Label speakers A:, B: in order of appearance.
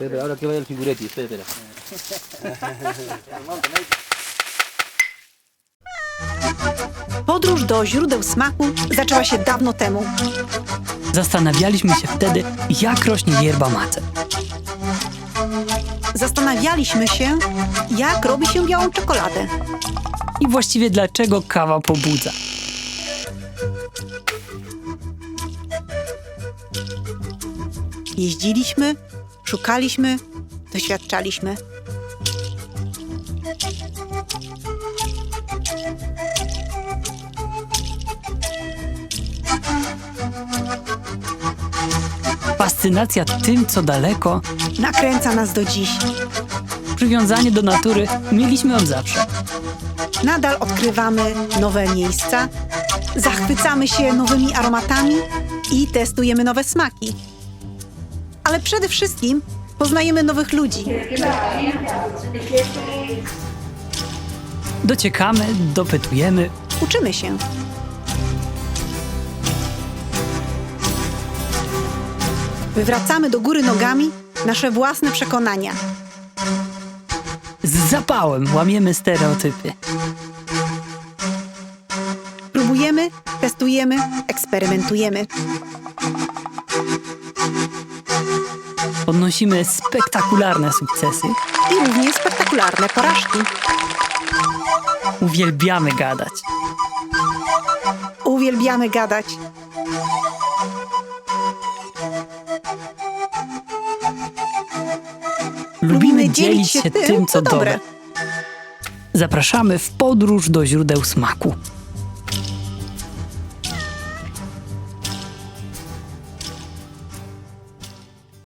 A: Espera, ahora que vaya el figuretti, espera, espera.
B: Podróż do źródeł smaku zaczęła się dawno temu.
C: Zastanawialiśmy się wtedy, jak rośnie yerba mate.
B: Zastanawialiśmy się, jak robi się białą czekoladę.
C: I właściwie dlaczego kawa pobudza.
B: Jeździliśmy, szukaliśmy, doświadczaliśmy.
C: Fascynacja tym, co daleko,
B: Nakręca nas do dziś.
C: przywiązanie do natury mieliśmy od zawsze.
B: Nadal odkrywamy nowe miejsca, zachwycamy się nowymi aromatami i testujemy nowe smaki. Ale przede wszystkim poznajemy nowych ludzi.
C: Dociekamy, dopytujemy,
B: Uczymy się. Wywracamy do góry nogami nasze własne przekonania.
C: z zapałem łamiemy stereotypy.
B: Próbujemy, testujemy, eksperymentujemy.
C: Odnosimy spektakularne sukcesy.
B: I równie spektakularne porażki.
C: Uwielbiamy gadać.
B: Uwielbiamy gadać.
C: Lubimy dzielić się tym, co dobre. Zapraszamy w podróż do źródeł smaku.